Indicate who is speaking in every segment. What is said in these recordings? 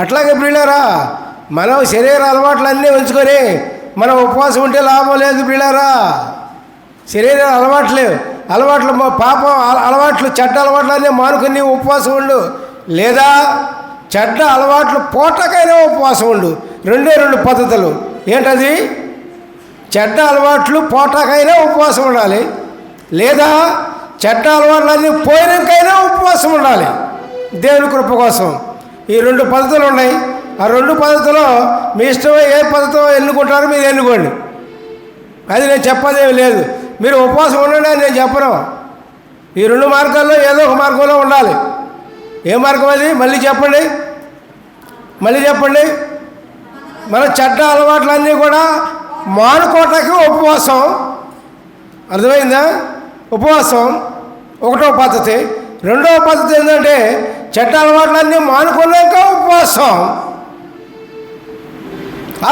Speaker 1: అట్లాగే ప్రియులారా మనం శరీర అలవాట్లన్నీ ఉంచుకొని మనం ఉపవాసం ఉంటే లాభం లేదు ప్రియులారా. శరీర అలవాట్లు అలవాట్లు మా పాపం అలవాట్లు చెడ్డ అలవాట్లన్నీ మానుకుని ఉపవాసం ఉండు. లేదా చెడ్డ అలవాట్లు పూటకైనా ఉపవాసం ఉండు. రెండే రెండు పద్ధతులు. ఏంటది? చెడ్డ అలవాట్లు పోటాకైనా ఉపవాసం ఉండాలి. లేదా చెడ్డ అలవాట్లన్నీ పోయినాకైనా ఉపవాసం ఉండాలి. దేవుని కృప కోసం. ఈ రెండు పద్ధతులు ఉన్నాయి. ఆ రెండు పద్ధతిలో మీ ఇష్టమే ఏ పద్ధతిలో ఎన్నుకుంటారో మీరు ఎన్నుకోండి. అది నేను చెప్పదేమి లేదు. మీరు ఉపవాసం ఉండండి అని నేను చెప్పను. ఈ రెండు మార్గాల్లో ఏదో ఒక మార్గంలో ఉండాలి. ఏ మార్గం అది? మళ్ళీ చెప్పండి. మళ్ళీ చెప్పండి. మన చెడ్డ అలవాట్లన్నీ కూడా మానుకోవటానికి ఉపవాసం. అర్థమైందా? ఉపవాసం ఒకటో పద్ధతి. రెండవ పద్ధతి ఏంటంటే చెడ్డ అలవాట్లన్నీ మానుకున్నాక ఉపవాసం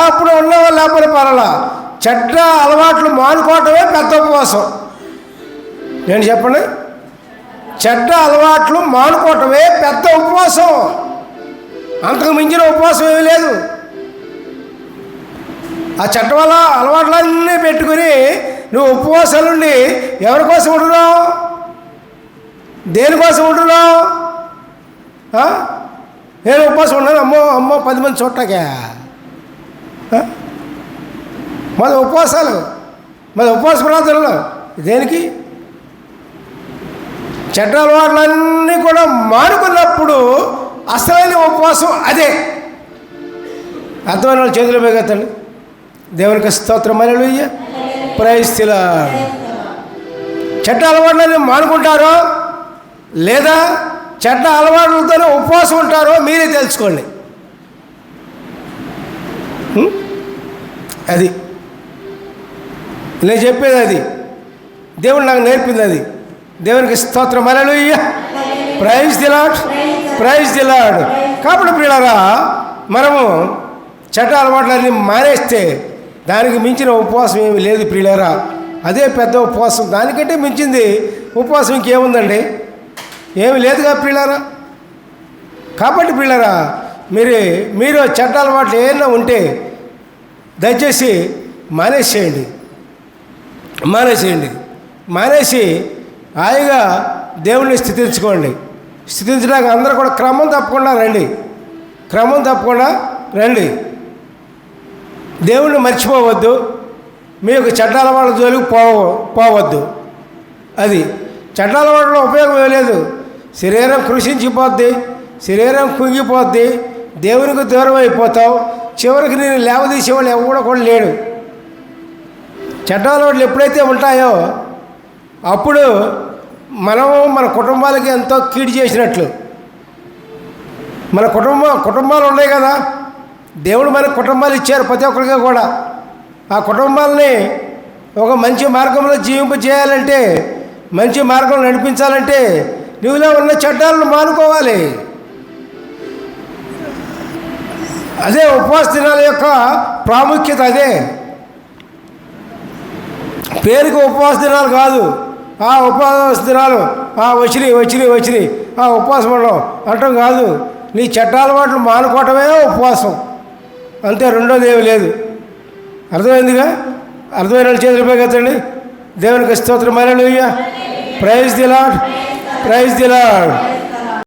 Speaker 1: అప్పుడు ఉన్నవాళ్ళు లేకపోతే పర్వాలా? చెడ్డ అలవాట్లు మానుకోవటమే పెద్ద ఉపవాసం. నేను చెప్పండి? చెడ్డ అలవాట్లు మానుకోవటమే పెద్ద ఉపవాసం. అంతకు మించిన ఉపవాసం ఏమీ లేదు. ఆ చెట్ట వల్ల అలవాట్లన్నీ పెట్టుకుని నువ్వు ఉపవాసాలుండి ఎవరి కోసం ఉంటున్నావు? దేనికోసం ఉంటున్నావు? నేను ఉపవాసం ఉన్నాను. అమ్మో అమ్మో పది మంది చూడటాకే మన ఉపవాసాలు మన ఉపవాస ప్రార్థనలు దేనికి? చెడ్డ అలవాట్లన్నీ కూడా మానుకున్నప్పుడు అసలైన ఉపవాసం అదే. అర్థమైన వాళ్ళు చేతులు వేగెత్తండి దేవునికి స్తోత్రం అలెలుయ్య ప్రయస్థిల చెడ్డ అలవాట్లన్నీ మానుకుంటారో లేదా చెడ్డ అలవాట్లతోనే ఉపవాసం ఉంటారో మీరే తెలుసుకోండి. అది. నేను చెప్పేది అది. దేవుడు నాకు నేర్పింది అది. దేవునికి స్తోత్రం. అలలు ప్రైజ్ దిలాడ్ ప్రైజ్ దిలాడ్ కాబట్టి పిల్లరా మనము చెడ్డ అలవాట్లన్నీ మానేస్తే దానికి మించిన ఉపవాసం ఏమి లేదు ప్రియులరా. అదే పెద్ద ఉపవాసం. దానికంటే మించింది ఉపవాసం ఇంకేముందండి? ఏమి లేదుగా పిల్లరా? కాబట్టి పిల్లరా మీరు మీరు చెడ్డ అలవాట్లు ఏమైనా ఉంటే దయచేసి మానేసేయండి. మానేసేయండి. మానేసి హాయిగా దేవుణ్ణి స్థితించుకోండి. స్థితించడానికి అందరూ కూడా క్రమం తప్పకుండా రండి. క్రమం తప్పకుండా రండి. దేవుణ్ణి మర్చిపోవద్దు. మీ యొక్క చెడ్డ అలవాట్ల జోలికి పోవ పోవద్దు. అది చెడ్డ అలవాట్లో ఉపయోగం ఏం లేదు. శరీరం కృషించిపోద్ది శరీరం కుంగిపోద్ది దేవునికి దూరం అయిపోతావు చివరికి నేను లేవదీసేవాళ్ళు ఎవడ కూడా లేడు. చెడ్డ ఎప్పుడైతే ఉంటాయో అప్పుడు మనం మన కుటుంబాలకి ఎంతో కీడు చేసినట్లు. మన కుటుంబం కుటుంబాలు ఉన్నాయి కదా దేవుడు మనకు కుటుంబాలు ఇచ్చారు ప్రతి ఒక్కరికి కూడా. ఆ కుటుంబాలని ఒక మంచి మార్గంలో జీవింపజేయాలంటే మంచి మార్గంలో నడిపించాలంటే నీవులో ఉన్న చట్టాలను మానుకోవాలి. అదే ఉపవాస దినాల యొక్క ప్రాముఖ్యత అదే. పేరుకి ఉపవాస దినాలు కాదు. ఆ ఉపవాస దినాలు ఆ వచ్చినాయి వచ్చినాయి వచ్చినాయి ఆ ఉపవాసం ఉండడం అంటాం కాదు. నీ చట్టాల వాటిని మానుకోవటమే ఉపవాసం. అంతే రెండోది ఏమి లేదు. అర్థమైందిగా? అర్థమైన చేతులపై కదండి దేవునికి స్తోత్రం. మరణ praise the Lord praise the Lord